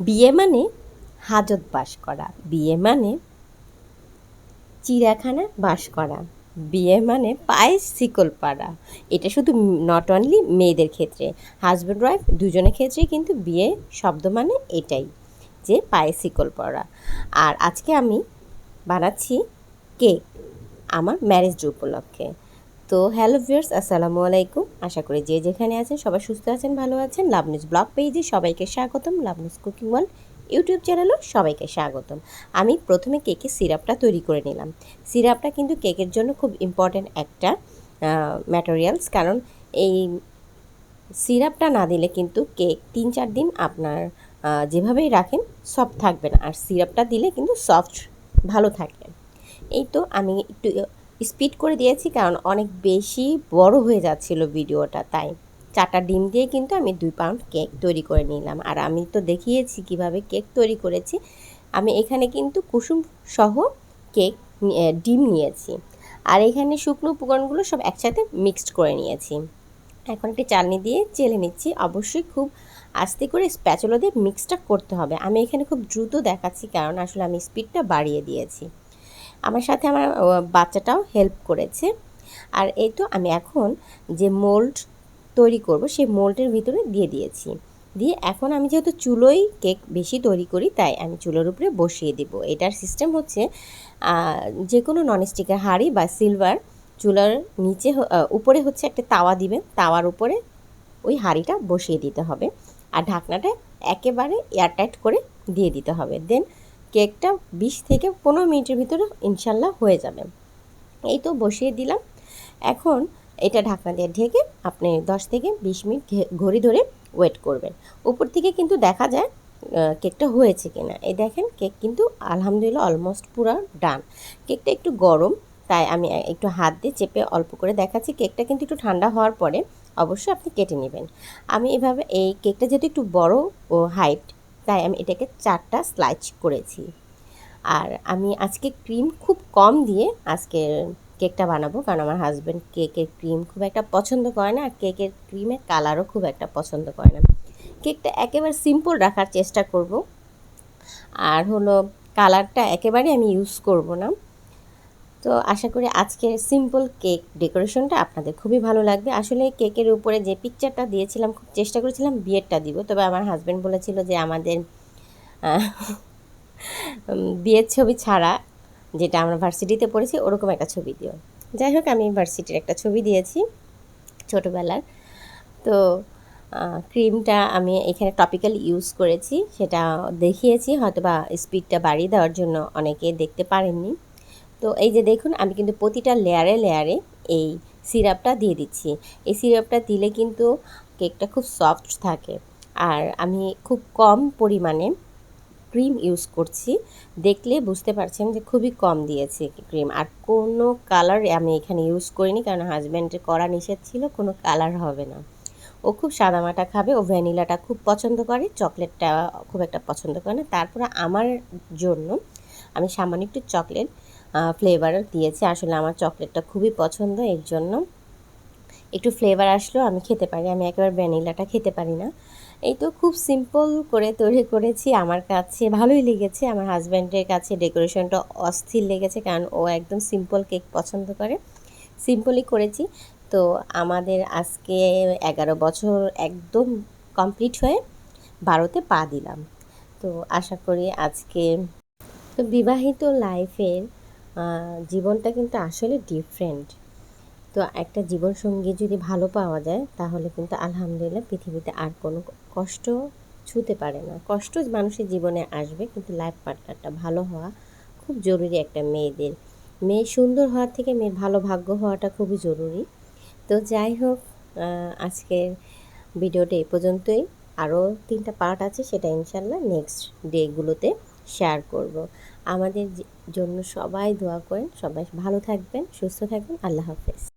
বিয়ে মানে হাজত বাস করা। বিয়ে মানে চিড়াখানা বাস করা। বিয়ে মানে পায়ে শিকল পাড়া। এটা শুধু নট অনলি মেয়েদের ক্ষেত্রে হাজব্যান্ড ওয়াইফ দুজনের ক্ষেত্রে কিন্তু বিয়ে শব্দ মানে এটাই, যে পায়ে শিকল পড়া। আর আজকে আমি বানাচ্ছি কেক, আমার ম্যারেজ উপলক্ষে। তো হ্যালো ভিউয়ার্স, আসসালামু আলাইকুম। আশা করি যে যেখানে আছেন সবাই সুস্থ আছেন, ভালো আছেন। লাভনিউজ ব্লগ পেজে সবাইকে স্বাগতম। Love news cooking world YouTube চ্যানেলও সবাইকে স্বাগতম। আমি প্রথমে কেকের সিরাপটা তৈরি করে নিলাম। সিরাপটা কিন্তু কেকের জন্য খুব ইম্পর্ট্যান্ট একটা ম্যাটেরিয়ালস কারণ এই সিরাপটা না দিলে কিন্তু কেক তিন চার দিন আপনার যেভাবেই রাখেন সফট থাকবে না। আর সিরাপটা দিলে কিন্তু সফট ভালো থাকে এই তো আমি একটু স্পিড করে দিয়েছি কারণ অনেক বেশি বড় হয়ে যাচ্ছিল ভিডিওটা, তাই চারটা ডিম দিয়ে কিন্তু আমি দুই পাউন্ড কেক তৈরি করে নিলাম। আর আমি তো দেখিয়েছি কীভাবে কেক তৈরি করেছি। আমি এখানে কিন্তু কুসুম সহ কেক ডিম নিয়েছি। আর এখানে শুকনো উপকরণগুলো সব একসাথে মিক্সড করে নিয়েছি। এখন একটি চালনি দিয়ে চেলে নিচ্ছি। অবশ্যই খুব আস্তে করে স্প্যাচুলো দিয়ে মিক্সটা করতে হবে। আমি এখানে খুব দ্রুত দেখাচ্ছি কারণ আসলে আমি স্পিডটা বাড়িয়ে দিয়েছি। আমার সাথে আমার বাচ্চাটাও হেল্প করেছে। আর এই তো আমি এখন যে মোল্ড তৈরি করব, সেই মোল্ডের ভিতরে দিয়ে দিয়েছি। দিয়ে এখন আমি যেহেতু চুলোই কেক বেশি তৈরি করি, তাই আমি চুলোর উপরে বসিয়ে দেব। এটার সিস্টেম হচ্ছে যে কোনো ননস্টিকের হাঁড়ি বা সিলভার চুলার নিচে উপরে হচ্ছে একটা তাওয়া দিবেন। তাওয়ার উপরে ওই হাঁড়িটা বসিয়ে দিতে হবে। আর ঢাকনাটা একেবারে এয়ারটাইট করে দিয়ে দিতে হবে। দেন কেকটা বিশ থেকে পনেরো মিনিটের ভিতরে ইনশাল্লাহ হয়ে যাবে। এই তো বসিয়ে দিলাম। এখন এটা ঢাকনা দিয়ে ঢেকে আপনি দশ থেকে বিশ মিনিট ঘড়ি ধরে ওয়েট করবেন। উপর থেকে কিন্তু দেখা যায় কেকটা হয়েছে কিনা। এই দেখেন, কেক কিন্তু আলহামদুলিল্লাহ অলমোস্ট পুরো ডান কেকটা একটু গরম, তাই আমি একটু হাত দিয়ে চেপে অল্প করে দেখাচ্ছি। কেকটা কিন্তু একটু ঠান্ডা হওয়ার পরে অবশ্যই আপনি কেটে নেবেন। আমি এভাবে, এই কেকটা যেহেতু একটু বড় ও হাইট তাই আমি এটাকে চারটা স্লাইচ করেছি। আর আমি আজকে ক্রিম খুব কম দিয়ে আজকে কেকটা বানাবো, কারণ আমার হাজব্যান্ড কেকের ক্রিম খুব একটা পছন্দ করে না, আর কেকের ক্রিমের কালারও খুব একটা পছন্দ করে না। কেকটা একেবারে সিম্পল রাখার চেষ্টা করব। আর হলো কালারটা একেবারে আমি ইউজ করব না। তো আশা করি আজকের সিম্পল কেক ডেকোরেশনটা আপনাদের খুবই ভালো লাগবে। আসলে কেকের উপরে যে পিকচারটা দিয়েছিলাম, খুব চেষ্টা করেছিলাম বিয়েরটা দিব। তবে আমার হাজব্যান্ড বলেছিল যে আমাদের বিয়ের ছবি ছাড়া যেটা আমরা ভার্সিটিতে পড়েছি, ওরকম একটা ছবি দিও। যাই হোক, আমি ভার্সিটির একটা ছবি দিয়েছি ছোটোবেলার। তো ক্রিমটা আমি এখানে টপিক্যাল ইউজ করেছি। সেটা দেখিয়েছি হয়তো বা স্পিডটা বাড়িয়ে দেওয়ার জন্য অনেকে দেখতে পারেননি। তো এই যে দেখুন, আমি কিন্তু প্রতিটা লেয়ারে লেয়ারে এই সিরাপটা দিয়ে দিচ্ছি। এই সিরাপটা দিলে কিন্তু কেকটা খুব সফট থাকে। আর আমি খুব কম পরিমাণে ক্রিম ইউজ করছি। দেখলে বুঝতে পারছেন যে খুবই কম দিয়েছি ক্রিম আর কোনো কালার আমি এখানে ইউজ করিনি কারণ হাজব্যান্ডের করা নিষেধ ছিল, কোনো কালার হবে না। ও খুব সাদামাটা খাবে, ও ভ্যানিলাটা খুব পছন্দ করে, চকলেটটা খুব একটা পছন্দ করে না। তারপরে আমার জন্য আমি সামান্য একটু চকলেট ফ্লেভার দিয়েছে। আসলে আমার চকলেটটা খুবই পছন্দ, এর জন্য। একটু ফ্লেভার আসলেও আমি খেতে পারি। আমি একেবারে ভ্যানিলাটা খেতে পারি না। এই তো খুব সিম্পল করে তৈরি করেছি। আমার কাছে ভালোই লেগেছে। আমার হাজব্যান্ডের কাছে ডেকোরেশনটা অস্থির লেগেছে, কারণ ও একদম সিম্পল কেক পছন্দ করে। সিম্পলই করেছি। তো আমাদের আজকে এগারো বছর একদম কমপ্লিট হয়ে বারোতে পা দিলাম। তো আশা করি আজকে তো বিবাহিত লাইফের জীবনটা কিন্তু আসলে ডিফারেন্ট তো একটা জীবনসঙ্গী যদি ভালো পাওয়া যায়, তাহলে কিন্তু আলহামদুলিল্লাহ পৃথিবীতে আর কোনো কষ্ট ছুতে পারে না। কষ্ট মানুষের জীবনে আসবে, কিন্তু লাইফ পার্টনারটা ভালো হওয়া খুব জরুরি একটা মেয়েদের। মেয়ে সুন্দর হওয়ার থেকে মেয়ের ভালো ভাগ্য হওয়াটা খুবই জরুরি। তো যাই হোক আজকের ভিডিওটা এই পর্যন্তই। আরও তিনটা পার্ট আছে, সেটা ইনশাল্লাহ নেক্সট ডেগুলোতে শেয়ার করব। আমাদের জন্য সবাই দোয়া করেন সবাই ভালো থাকবেন সুস্থ থাকবেন আল্লাহ হাফেজ।